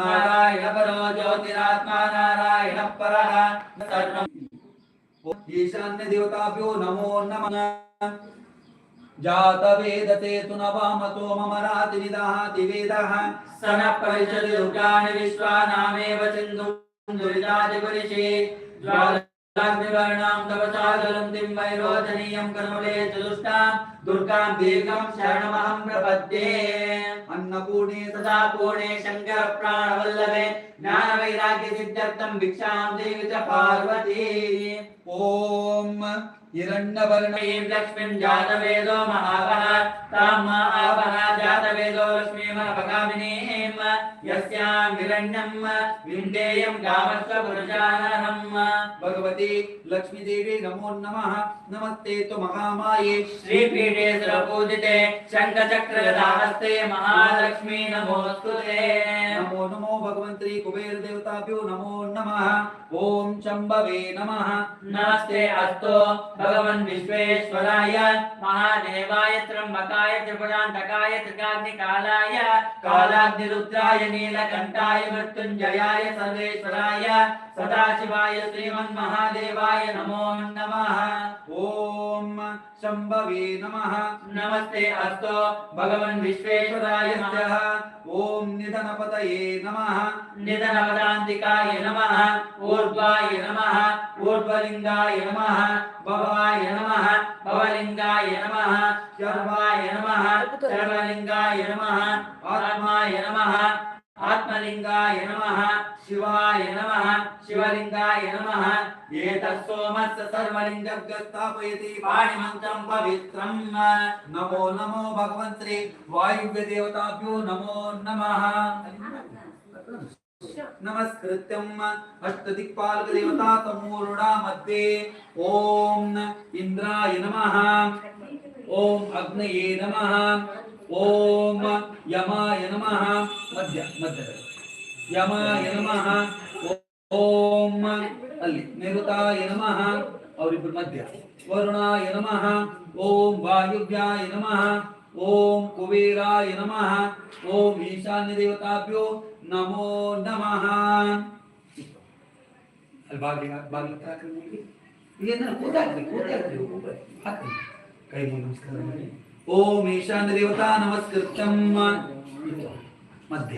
नारायण परो ज्योतिरात्मा नारायण पर ईशान्य देवताभ्यो नमो नम जात वेद ते तु न वामतो मम रातिनिदाः दिवेदः स न परिचरि दुर्गाणि विश्वा नामेव सिन्धुं दुरितादिपरिषे ज्वाल तपसा ज्वलन्तीं वैरोचनीयं कर्मले चतुष्टां दुर्गां दीर्घं शरणमहं प्रपद्ये अन्नपूर्णे तथा पूर्णे शङ्कर प्राणवल्लभे ज्ञानवैराग्यसिद्ध्यर्थं भिक्षां देवि च पार्वती ॐ हिरण्यवर्णीं लक्ष्मीं जातवेदो महावः तां महावः जातवेदो लक्ष्मीमपगामिनीं यस्यां हिरण्यं विण्डेयं गामस्व पुरुषानहं भगवती लक्ष्मीदेवी नमो नमः नमस्ते तु महामाये श्रीपीठे सुरपूजिते शङ्खचक्रगदाहस्ते महालक्ष्मी నమో భగవంత్రి కుబేర దేవతాభ్యో నమో నమ ఓం శంభవే నమ నమస్తే అస్తో భగవన్ విశ్వేశ్వరాయ మహాదేవాయ త్రంబకాయ త్రిపురాంతకాయ త్రికాగ్ని కాలాయ కాలాగ్ని రుద్రాయ నీలకంఠాయ మృత్యుంజయాయ సర్వేశ్వరాయ సదాశివాయ శ్రీమన్ మహాదేవాయ నమో నమ ఓం శంభవే నమ నమస్తే అస్తో భగవన్ విశ్వేశ్వరాయ ఓం నిధనపతయే नमः निधनपदान्तिकाय नमः ऊर्ध्वाय नमः ऊर्ध्वलिङ्गाय नमः भवाय नमः भवलिङ्गाय नमः शर्वाय नमः शर्वलिङ्गाय नमः आत्माय नमः आत्मलिङ्गाय नमः శివాయ నమ శివలింగాయ నమ ఏతస్సోమస్య సర్వలింగస్థాపయతి పాణిమంత్రం పవిత్రం. నమో నమో భగవంత్రి వాయువ్య దేవతాభ్యో నమో నమ. నమస్కృత్యం అష్టదిక్పాలక దేవతా తమూరుడా మధ్యే. ఓం ఇంద్రాయ నమ. ఓం అగ్నయే నమ. ఓం యమాయ నమ. మధ్య మధ్య. ಯಮಾಯ ನಮಃ ಓಂ ಅಲ್ಲಿ ನಿರುತಾಯ ನಮಃ ಅವರಿಬ್ಬರು ಮಧ್ಯ ವರುಣಾಯ ನಮಃ ಓಂ ವಾಯುವ್ಯಾಯ ನಮಃ ಓಂ ಕುಬೇರಾಯ ನಮಃ ಓಂ ಈಶಾನ್ಯ ದೇವತಾಭ್ಯೋ ನಮೋ ನಮಃ ಅಲ್ಲಿ ಬಾಗಿಲಿ ಬಾಗಿಲು ಹಾಕ್ರಿ ಮುಂದೆ. ಇದನ್ನ ಕೂತಾಕ್ರಿ ಕೂತಾಕ್ರಿ ಒಬ್ಬೊಬ್ರೆ. ಹಾಕ್ರಿ ಕೈ ಮುಗಿ ನಮಸ್ಕಾರ ಮಾಡಿ ಓಂ ಈಶಾನ್ಯ ದೇವತಾ ನಮಸ್ಕೃತ್ಯಂ ಮಧ್ಯ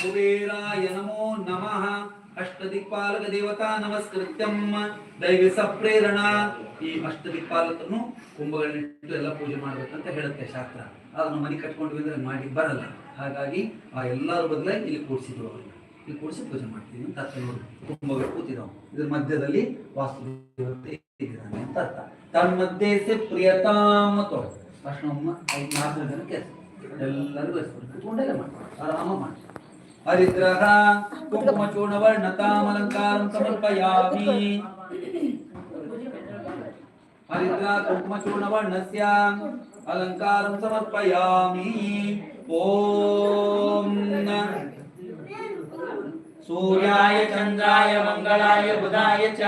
ಕುಬೇರಾಯ ನಮೋ ನಮಃ ಅಷ್ಟದಿಕ್ಪಾಲಕ ದೇವತಾ ನಮಸ್ಕೃತ್ಯಂ ದೈವ ಸಪ್ರೇರಣ ಈ ಅಷ್ಟದಿಕ್ಪಾಲಕನು ಕುಂಭಗಳನ್ನಿಟ್ಟು ಎಲ್ಲ ಪೂಜೆ ಮಾಡ್ಬೇಕಂತ ಹೇಳುತ್ತೆ ಶಾಸ್ತ್ರ. ಅದನ್ನು ಮನೆ ಕಟ್ಕೊಂಡು ಬಂದ್ರೆ ಮಾಡಿ ಬರಲ್ಲ. ಹಾಗಾಗಿ ಆ ಎಲ್ಲರ ಬದಲಾಗಿ ಇಲ್ಲಿ ಕೂಡಿಸಿದ್ರು ಅವರು. ಇಲ್ಲಿ ಕೂಡಿಸಿ ಪೂಜೆ ಮಾಡ್ತೀವಿ ಅಂತ ಅರ್ಥ ನೋಡಿ. ಕುಂಭಗಳು ಕೂತಿದ್ದಾವೆ ಇದ್ರ ಮಧ್ಯದಲ್ಲಿ ವಾಸ್ತು ಇದ್ದಾನೆ ಅಂತ ಅರ್ಥ. ತನ್ಮಧ್ಯೆ ಸೆ ಪ್ರಿಯತಾಮ ತೋ ಅಷ್ಟು ನಾಲ್ಕು ಜನ ಕೆಲಸ ಎಲ್ಲರಿಗೂ ಕುತ್ಕೊಂಡೆಲ್ಲ ಆರಾಮ ಮಾಡಿ హరిద్రః కుంకుమచూర్ణవర్ణతామలంకారం సమర్పయామి. హరిద్రా కుంకుమచూర్ణవర్ణస్య అలంకారం సమర్పయామి. ఓం. సూర్యాయ చంద్రాయ మంగళాయ బుధాయ చ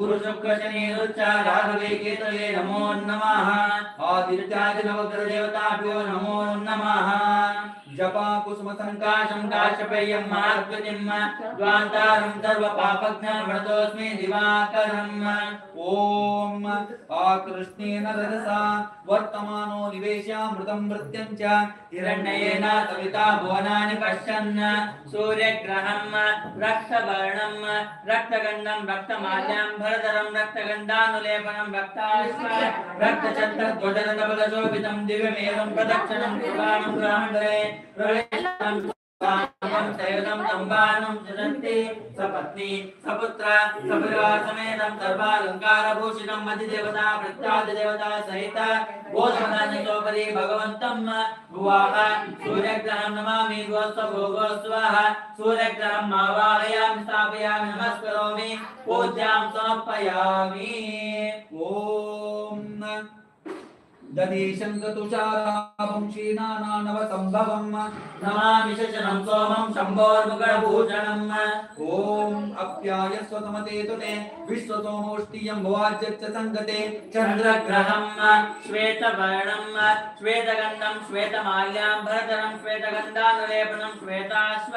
గురు శుక్ర శనిరుచ్చ రాఘవే కేతవే నమో నమః. ఆదిర్చాయ నవగ్రహ దేవతాభ్యో నమో నమః. जपाकुसुमसङ्काशं काशपेयं मार्गतिम् द्वान्तारं सर्वपापज्ञानमृतोऽस्मि दिवाकरम्। आकृष्णेन रजसा वर्तमानो निवेशामृतं मृत्यं च हिरण्येन सविता भुवनानि पश्यन् सूर्यग्रहं रक्तवर्णं रक्तगन्धं रक्तमाल्यां भरधरं रक्तगन्धानुलेपनं रक्ताश्व रक्तचन्द्रध्वजरतपदशोभितं दिव्यमेवं प्रदक्षिणं कृपाणं ग्रहणे प्रवेशं सामं सयुधं सम्भानं सृजन्ति सपत्नी सपुत्र सपरिवार समेतं सर्वालङ्कारभूषितं मधिदेवता प्रत्यादिदेवता सहित गोधनानितोपरि भगवन्तं भुवाः सूर्यग्रहं नमामि गोस्व भोगोस्वः सूर्यग्रहं आवाहयामि स्थापयामि नमस्करोमि पूज्यां समर्पयामि ఓం दधीशङ्गतुषाराभुक्षीनानानवसम्भवम् नमामि शशनं सोमं शम्भोर्मुगणभूषणम् ॐ अप्याय स्वतमते तुते विश्वसोमोष्टियं भवाच्यच्च सङ्गते चन्द्रग्रहम् श्वेतवर्णम् श्वेतगन्धं श्वेतमाल्यां भरतनं श्वेतगन्धानुलेपनं श्वेताश्व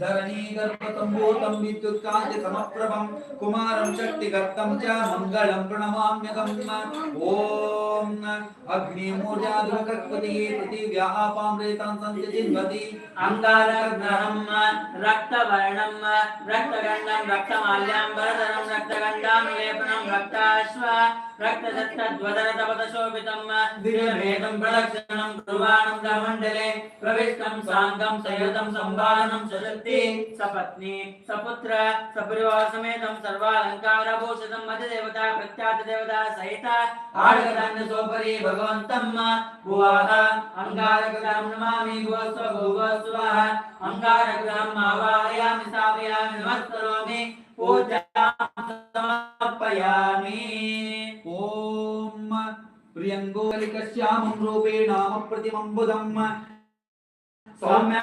ధరణీ గర్భతంభూతం విద్యుత్ కాంతి సమప్రభం కుమారం శక్తి గర్తం చ మంగళం ప్రణమామ్యకం ఓం అగ్ని మూర్జాధుకృతి పృథివ్యాః పామృతాం సంచిన్వతి అంగారగ్నహం రక్తవర్ణం రక్తగండం రక్తమాల్యాంబరధరం రక్తగండాం లేపనం రక్తాశ్వ రక్తదత్తద్వదరతపదశోభితం విరవేదం ప్రదక్షిణం కుర్వాణం గమండలే ప్రవిష్టం సాంగం సంయుతం సంవాహనం सशक्ति सपत्नी सपुत्र सपरिवार समेतम सर्वालंकार भूषितम मध्य देवता प्रख्यात देवता सहित आडगदान्य सोपरि भगवन्तम् भुवाः अङ्गारकदां नमामि भुवस्व भुवस्वः अङ्गारकदां आवाहयामि स्थापयामि नमस्करोमि पूजां समर्पयामि ॐ प्रियङ्गोलिकस्यामं रूपेणामप्रतिमम्बुदम् सौम्य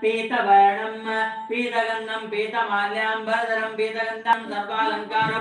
पीतवर्णम पीतगंधम पीतमाल्याम्बरधरम पीतगंधम सर्वालंकार